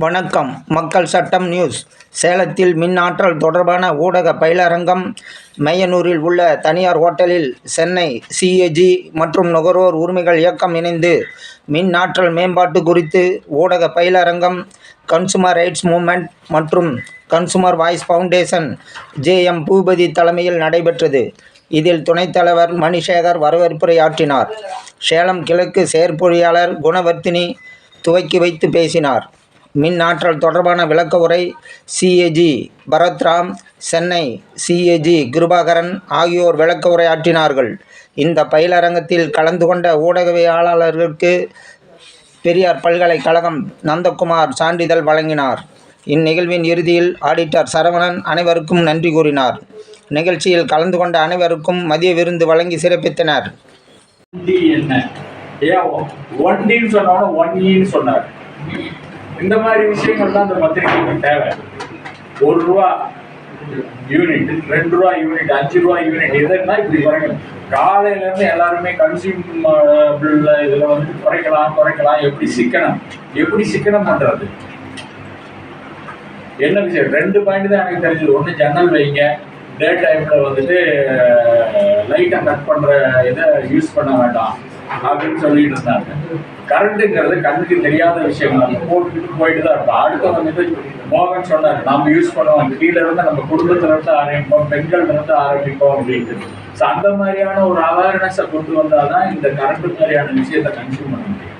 வணக்கம். மக்கள் சட்டம் நியூஸ். சேலத்தில் மின் ஆற்றல் தொடர்பான ஊடக பயிலரங்கம் மையனூரில் உள்ள தனியார் ஹோட்டலில் சென்னை சிஏஜி மற்றும் நுகர்வோர் உரிமைகள் இயக்கம் இணைந்து மின் ஆற்றல் மேம்பாட்டு குறித்து ஊடக பயிலரங்கம் கன்சூமர் ரைட்ஸ் மூமெண்ட் மற்றும் consumer voice foundation J M Boopathi தலைமையில் நடைபெற்றது. இதில் துணைத் தலைவர் மணிசேகர் வரவேற்புரை ஆற்றினார் சேலம் கிழக்கு செயற்பொறியாளர் குணவர்த்தினி துவக்கி வைத்து பேசினார். மின் ஆற்றல் தொடர்பான விளக்க உரை சிஏஜி பரத்ராம் சென்னை சிஏஜி கிருபாகரன் ஆகியோர் விளக்க உரையாற்றினார்கள். இந்த பயிலரங்கத்தில் கலந்து கொண்ட ஊடகவியலாளர்களுக்கு பெரியார் பல்கலைக்கழகம் நந்தகுமார் சான்றிதழ் வழங்கினார். இந்நிகழ்வின் இறுதியில் ஆடிட்டர் சரவணன் அனைவருக்கும் நன்றி கூறினார். நிகழ்ச்சியில் கலந்து கொண்ட அனைவருக்கும் மதிய விருந்து வழங்கி சிறப்பித்தனர். என்ன? ஒன் சொன்னார். இந்த மாதிரி விஷயங்கள் தான் அந்த பத்திரிகைக்கு தேவை. ஒரு ரூபா யூனிட் ரெண்டு ரூபா யூனிட் அஞ்சு ரூபா யூனிட் இதெல்லாம் இப்படி குறைக்கணும். காலையில இருந்து எல்லாருமே கன்சியூம் இதுல வந்து குறைக்கலாம் குறைக்கலாம். எப்படி சிக்கனம்? எப்படி சிக்கனம் பண்றது? என்ன விஷயம்? ரெண்டு பாயிண்ட் தான் எனக்கு தெரிஞ்சது. ஒன்று ஜன்னல் வைங்க. டே டைம்ல வந்துட்டு லைட்டை கட் பண்ற இதை யூஸ் பண்ண வேண்டாம். அப்படின்னு சொல்லிட்டு இருந்தாங்க. கரண்ட்டுங்கிறது கண்ணுக்கு தெரியாத விஷயம். நம்ம போட்டுக்கிட்டு போயிட்டு தான் இருக்கும் அடுத்து வந்துட்டு மோகன் சொன்னார் நம்ம யூஸ் பண்ணுவோம் கீழே இருந்து நம்ம குடும்பத்துல இருந்து ஆரம்பிப்போம். பெண்கள் இருந்து ஆரம்பிப்போம். அப்படின்ட்டு. ஸோ அந்த மாதிரியான ஒரு அவேர்னஸை கொண்டு வந்தாதான் இந்த கரண்ட் மாதிரியான விஷயத்தை கன்சியூம் பண்ண முடியும்.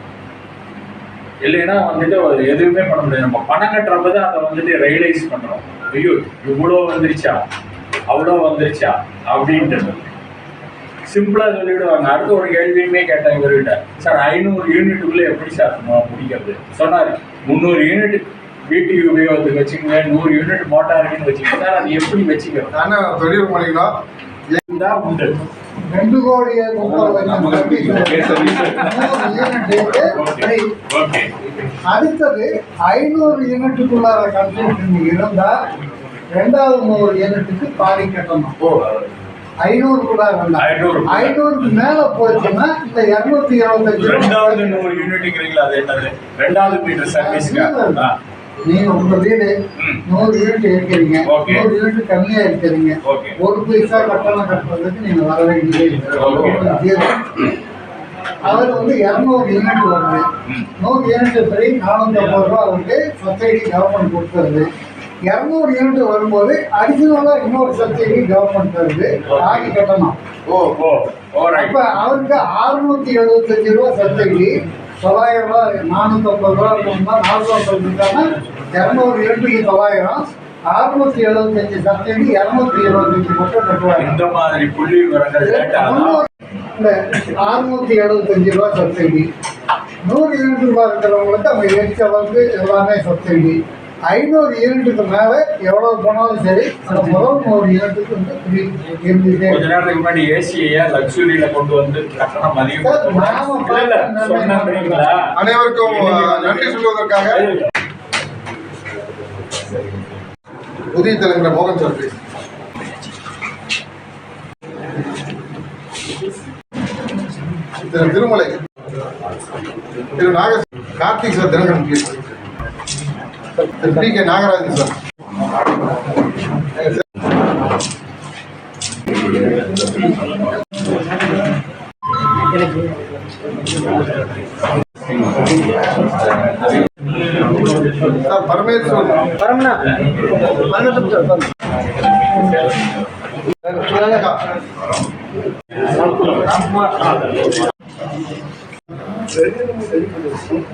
இல்லைன்னா வந்துட்டு எதுவுமே பண்ண முடியாது. நம்ம பணம் கட்டுறப்ப தான் அதை வந்துட்டு ரியலைஸ் பண்ணுறோம் ஐயோ இவ்வளோ வந்துருச்சா? அவ்வளோ வந்துருச்சா? அப்படின்ட்டு. சிம்பிளா சொல்லிவிடுவாங்க அடுத்த ஒரு கேள்வியுமே கேட்டேன் இவர்கிட்ட. சார் ஐநூறு யூனிட்டுக்குள்ள எப்படி சார் முடிக்கிறது? சொன்னாரு. முந்நூறு யூனிட் வீட்டுக்கு உபயோகத்துக்கு வச்சுக்கோங்க. நூறு யூனிட் மோட்டாருக்குன்னு வச்சுக்கோங்க. சார் அது எப்படி வச்சுக்கிறோம்? அண்ணா தொழில் பண்ணிங்களா இதுதான் உண்டு. ரெண்டு கோடியே அடுத்தது ஐநூறு யூனிட்டுக்குள்ளார கன்சூம்ஷன் இருந்தா ரெண்டாவது நூறு யூனிட்டுக்கு பாதி கட்டணும். ஐநூறு. ஐநூறுக்கு மேல போச்சுன்னா இந்த இருநூத்தி இருபத்தஞ்சு ரெண்டாவது நூறு யூனிட்டுங்கிறீங்களா அது என்னது ரெண்டாவது மீட்டர் சர்வீஸ்க்கு ஆ நீங்க உங்க வீடு. நூறு யூனிட் இருக்கிறீங்க. நூறு யூனிட் கம்மியா இருக்கிறீங்க. ஒரு பைசா கட்டணம் கட்டுறதுக்கு நீங்க வர வேண்டியதே. அவர் வந்து இரநூறு யூனிட் வருது. நூறு யூனிட் சரி நானூத்தி ஐம்பது ரூபா அவருக்கு சப்சிடி கவர்மெண்ட் கொடுத்துருது இரநூறு யூனிட் வரும்போது அடிஷனலா இன்னொரு சப்சிடி கவர்மெண்ட் தருது. ஆகி கட்டணும். ஓ ஓ அப்ப அவருக்கு அறுநூத்தி எழுபத்தஞ்சு ரூபா சப்சிடி தொள்ளாயிரம் ரூபாய் நானூத்தி ஐம்பது ரூபா இருக்கணும்னா நானூத்தி ஐம்பது இருக்காங்கன்னா இரநூறு யூனிட்டுக்கு தொள்ளாயிரம். அறுநூத்தி எழுபத்தஞ்சு சப்சிடி இரநூத்தி இருபத்தஞ்சு மட்டும் கட்டுவாங்க. இந்த மாதிரி புள்ளி விவரங்கள் அறுநூத்தி எழுபத்தஞ்சு ரூபா சப்சிடி நூறு யூனிட் ரூபா இருக்கிறவங்களுக்கு அவங்க எரிச்ச வந்து எல்லாமே சப்சிடி ஐநூறு யூனிட்டுக்கு மேல எவ்வளவு போனாலும் சரி முதல் நூறு யூனிட்டுக்கு வந்து ஃப்ரீ இருந்துட்டே கொஞ்ச நேரத்துக்கு முன்னாடி ஏசியை லக்ஸுரியில கொண்டு வந்து கட்டணம் அதிகம் நாம இல்ல இல்ல சொன்னீங்களா அனைவருக்கும் நன்றி சொல்வதற்காக. புதிய தலைமுறை மோகன் sir. Thiru Thirumalai. Thiru Naga Karthik sir Dinakaran please. Thiru P K Nagarajan sir. Sir Parameswaran. Sureka.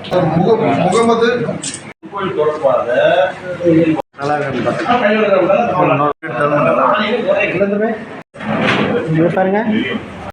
Sir, முக- முகமது பாருங்க.